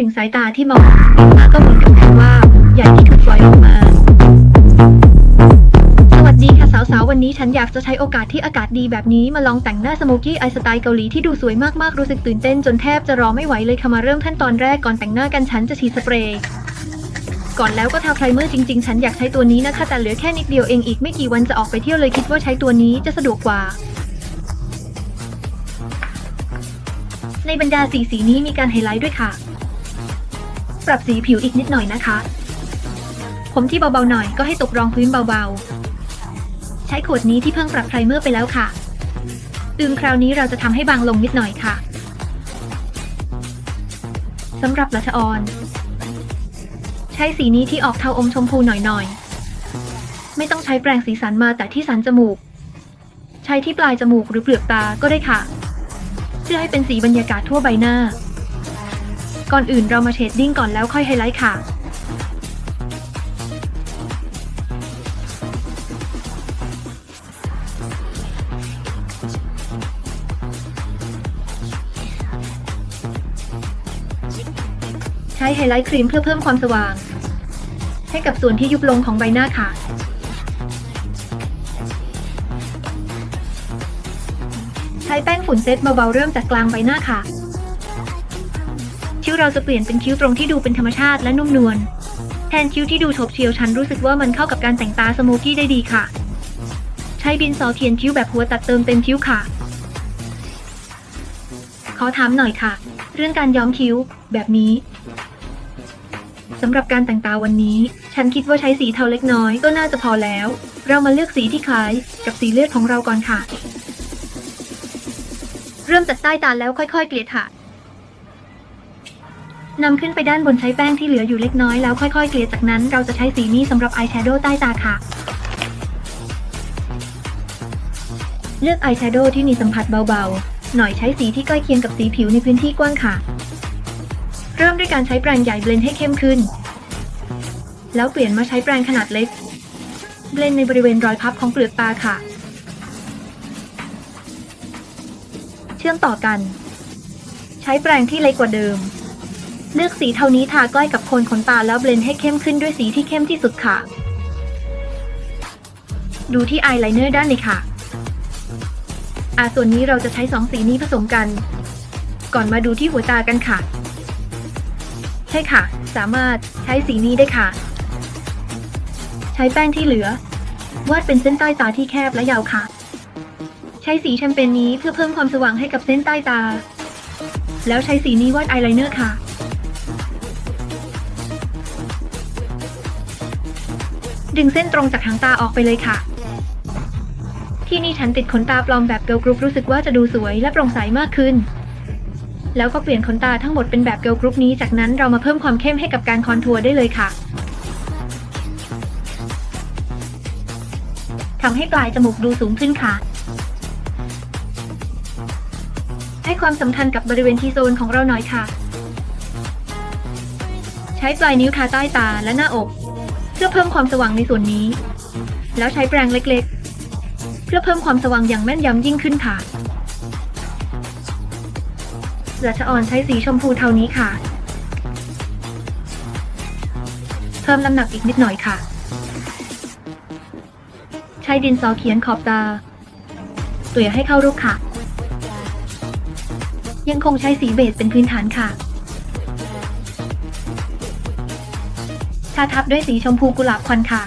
หนึ่งสายตาที่มองมาก็เหมือนกับแผนว่าใหญ่ที่ถูกปล่อยออกมา สวัสดีค่ะสาวๆ วันนี้ฉันอยากจะใช้โอกาสที่อากาศดีแบบนี้มาลองแต่งหน้าสโมกี้ไอสไตล์เกาหลีที่ดูสวยมากๆ รู้สึกตื่นเต้นจนแทบจะรอไม่ไหวเลยค่ะมาเริ่มขั้นตอนแรกก่อนแต่งหน้ากันฉันจะฉีดสเปรย์ก่อนแล้วก็ทาไพรเมอร์จริงๆ ฉันอยากใช้ตัวนี้นะคะ แต่เหลือแค่นิดเดียวเองอีกไม่กี่วันจะออกไปเที่ยวเลยคิดว่าใช้ตัวนี้จะสะดวกกว่า ในบรรดาสีสีนี้มีการไฮไลท์ด้วยค่ะ ปรับสีผิวอีกนิดหน่อยนะคะ ผมที่เบาๆหน่อยก็ให้ตกรองพื้นเบาๆ ใช้ขวดนี้ที่เพิ่งปรับไพรเมอร์ไปแล้วค่ะอืมคราวนี้เราจะทำให้บางลงนิดหน่อยค่ะสำหรับลัชออน ใช้สีนี้ที่ออกเทาอมชมพูหน่อยๆ ไม่ต้องใช้แปรงสีสันมาแต่ที่สันจมูก ใช้ที่ปลายจมูกหรือเปลือกตาก็ได้ค่ะ เพื่อให้เป็นสีบรรยากาศทั่วใบหน้า ก่อนอื่นเรามาเชดดิ้งก่อนแล้วค่อยไฮไลท์ค่ะ ใช้ไฮไลท์ครีมเพื่อเพิ่มความสว่าง ให้กับส่วนที่ยุบลงของใบหน้าค่ะใช้แป้งฝุ่นเซตเบาๆเริ่มจากกลางใบหน้าค่ะ คิ้วเราจะเปลี่ยนเป็นคิ้วตรงที่ดูเป็นธรรมชาติและนุ่มนวลแทนคิ้วที่ดูฉบเฉียวฉันรู้สึกว่ามันเข้ากับการแต่งตาสโมูทตี้ได้ดีค่ะ ใช้ดินสอเขียนคิ้วแบบหัวตัดเติมเต็มคิ้วค่ะ ขอถามหน่อยค่ะ เรื่องการย้อมคิ้วแบบนี้สำหรับการแต่งตาวันนี้ ฉันคิดว่าใช้สีเทาเล็กน้อยก็น่าจะพอแล้ว เรามาเลือกสีที่คล้ายกับสีเลือดของเราก่อนค่ะ เริ่มจากใต้ตาแล้วค่อย ๆ เกลี่ยค่ะ นำขึ้นไปด้านบนใช้แป้งที่เหลืออยู่เล็กน้อยแล้วค่อยๆเกลี่ยจากนั้นเราจะใช้สีนี้สำหรับอายแชโดว์ใต้ตาค่ะ เลือกอายแชโดว์ที่มีสัมผัสเบาๆ หน่อยใช้สีที่ใกล้เคียงกับสีผิวในพื้นที่กว้างค่ะ เริ่มด้วยการใช้แปรงใหญ่เบลนด์ให้เข้มขึ้น แล้วเปลี่ยนมาใช้แปรงขนาดเล็ก เบลนด์ในบริเวณรอยพับของเปลือกตาค่ะ เชื่อมต่อกัน ใช้แปรงที่เล็กกว่าเดิม เลือกสีเท่านี้ทาใกล้กับโคนขนตาแล้วเบลนด์ให้เข้มขึ้นด้วยสีที่เข้มที่สุดค่ะ ดูที่อายไลเนอร์ด้านในค่ะ อาส่วนนี้เราจะใช้สองสีนี้ผสมกัน ก่อนมาดูที่หัวตากันค่ะ ใช่ค่ะ สามารถใช้สีนี้ได้ค่ะ ใช้แป้งที่เหลือ วาดเป็นเส้นใต้ตาที่แคบและยาวค่ะ ใช้สีแชมเปญนี้เพื่อเพิ่มความสว่างให้กับเส้นใต้ตา แล้วใช้สีนี้วาดอายไลเนอร์ค่ะ ดึงเส้นตรงจากหางตาออกไปเลยค่ะ ที่นี่ฉันติดขนตาปลอมแบบเกลกรุ๊ปรู้สึกว่าจะดูสวยและโปร่งใสมากขึ้น แล้วก็เปลี่ยนขนตาทั้งหมดเป็นแบบเกลกรุ๊ปนี้จากนั้นเรามาเพิ่มความเข้มให้กับการคอนทัวร์ได้เลยค่ะทำให้ปลายจมูกดูสูงขึ้นค่ะ ให้ความสำคัญกับบริเวณทีโซนของเราหน่อยค่ะ ใช้ปลายนิ้วทาใต้ตาและหน้าอก พื่อเพิ่มความสว่างในส่วนนี้ แล้วใช้แปรงเล็กๆ เพื่อเพิ่มความสว่างอย่างแม่นยำยิ่งขึ้นค่ะรัชออนใช้สีชมพูเทานี้ค่ะ เพิ่มน้ำหนักอีกนิดหน่อยค่ะ ใช้ดินสอเขียนขอบตาเกลี่ยให้เข้ารูปค่ะ ยังคงใช้สีเบจเป็นพื้นฐานค่ะ ทาทับด้วยสีชมพูกุหลาบควันค่ะ